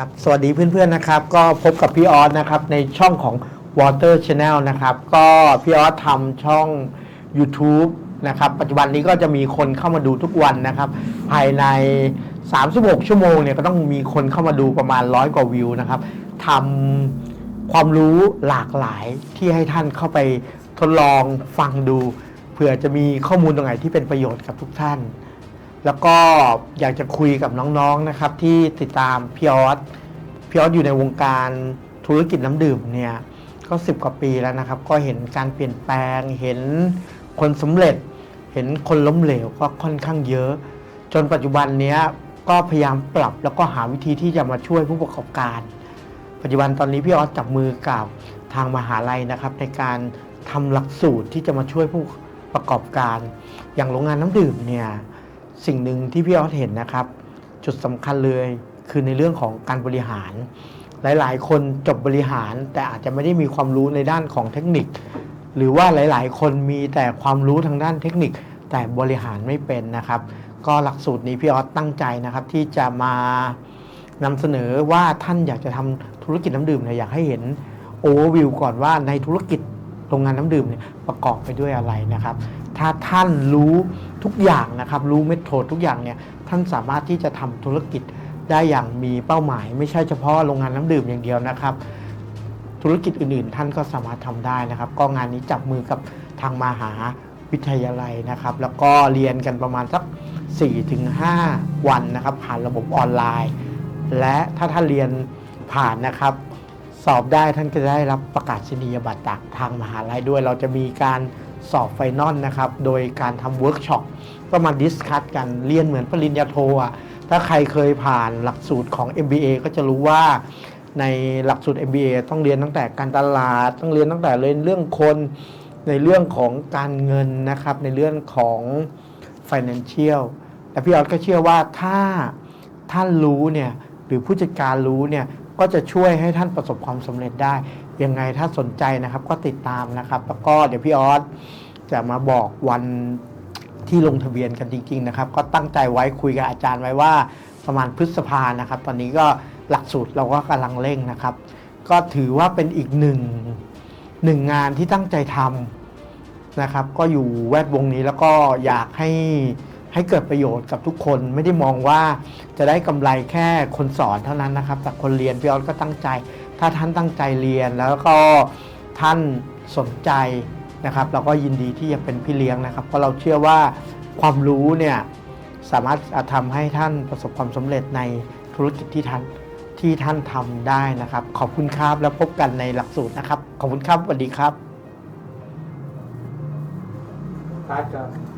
ครับสวัสดีเพื่อนๆนะครับ ก็พบกับพี่ออสนะครับในช่องของ Water Channel นะครับ ก็พี่ออสทำช่อง YouTube นะครับ ปัจจุบันนี้ก็จะมีคนเข้ามาดูทุกวันนะครับ ภายใน 36 ชั่วโมงเนี่ยก็ต้องมีคนเข้ามาดูประมาณร้อยกว่าวิวนะครับทำความรู้หลากหลายที่ให้ท่านเข้าไปทดลองฟังดูเผื่อจะมีข้อมูลตรงไหนที่เป็นประโยชน์กับทุกท่าน แล้วก็อยากจะคุยกับน้องๆนะครับที่ติดตามพี่ออสพี่ออสอยู่ในวงการธุรกิจน้ำดื่มเนี่ยก็สิบกว่าปีแล้วนะครับ ก็เห็นการเปลี่ยนแปลง เห็นคนสำเร็จ เห็นคนล้มเหลวก็ค่อนข้างเยอะ จนปัจจุบันเนี้ยก็พยายามปรับแล้วก็หาวิธีที่จะมาช่วยผู้ประกอบการ ปัจจุบันตอนนี้พี่ออสจับมือกับทางมหาลัยนะครับ ในการทำหลักสูตรที่จะมาช่วยผู้ประกอบการ อย่างโรงงานน้ำดื่มเนี่ย สิ่งหนึ่งที่พี่ออสเห็นนะครับ จุดสำคัญเลยคือในเรื่องของการบริหาร หลาย ๆ คนจบบริหาร แต่อาจจะไม่ได้มีความรู้ในด้านของเทคนิค หรือว่าหลาย ๆ คนมีแต่ความรู้ทางด้านเทคนิค แต่บริหารไม่เป็นนะครับ ก็หลักสูตรนี้พี่ออสตั้งใจนะครับที่จะมานำเสนอว่าท่านอยากจะทำธุรกิจน้ำดื่มเนี่ยอยากให้เห็นโอเวอร์วิวก่อนว่าในธุรกิจโรงงานน้ำดื่มเนี่ยประกอบไปด้วยอะไรนะครับ ถ้าท่านรู้ ทุกอย่างนะครับ รู้เมธโดทุกอย่างเนี่ยท่านสามารถที่จะทำธุรกิจได้อย่างมีเป้าหมาย ไม่ใช่เฉพาะโรงงานน้ำดื่มอย่างเดียวนะครับ ธุรกิจอื่นๆ ท่านก็สามารถทำได้นะครับ ก็งานนี้จับมือกับทางมหาวิทยาลัยนะครับ แล้วก็เรียนกันประมาณสัก 4-5 วันนะครับ ผ่านระบบออนไลน์ และถ้าท่านเรียนผ่านนะครับสอบได้ท่านก็จะได้รับประกาศนียบัตรจากทางมหาลัยด้วย เราจะมีการ สอบไฟนอลนะครับ โดยการทำเวิร์กช็อปก็มาดิสคัตกันเรียนเหมือนปริญญาโทอะถ้าใครเคยผ่านหลักสูตรของ MBA ก็จะรู้ว่าในหลักสูตร MBA ต้องเรียนตั้งแต่การตลาด ต้องเรียนตั้งแต่เรียนเรื่องคนในเรื่องของการเงินนะครับ ในเรื่องของ financial แต่พี่ออสก็เชื่อว่าถ้าท่านรู้เนี่ยหรือผู้จัดการรู้เนี่ยก็จะช่วยให้ท่านประสบความสำเร็จได้ ยังไงถ้าสนใจนะครับก็ติดตามนะครับ แล้วก็เดี๋ยวพี่ออสจะมาบอกวันที่ลงทะเบียนกันจริง ๆ นะครับ ก็ตั้งใจไว้คุยกับอาจารย์ไว้ว่าประมาณพฤษภานะครับ ตอนนี้ก็หลักสูตรเราก็กำลังเร่งนะครับ ก็ถือว่าเป็นอีกหนึ่งหนึ่งงานที่ตั้งใจทำนะครับ ก็อยู่แวดวงนี้แล้วก็อยากให้ให้เกิดประโยชน์กับทุกคนไม่ได้มองว่าจะได้กำไรแค่คนสอนเท่านั้นนะครับ แต่คนเรียนพี่ออสก็ตั้งใจ ถ้าท่านตั้งใจเรียนแล้วก็ท่านสนใจนะครับ เราก็ยินดีที่จะเป็นพี่เลี้ยงนะครับ เพราะเราเชื่อว่าความรู้เนี่ยสามารถทำให้ท่านประสบความสำเร็จในธุรกิจที่ท่านที่ท่านทำได้นะครับ ขอบคุณครับแล้วพบกันในหลักสูตรนะครับ ขอบคุณครับสวัสดีครับครับ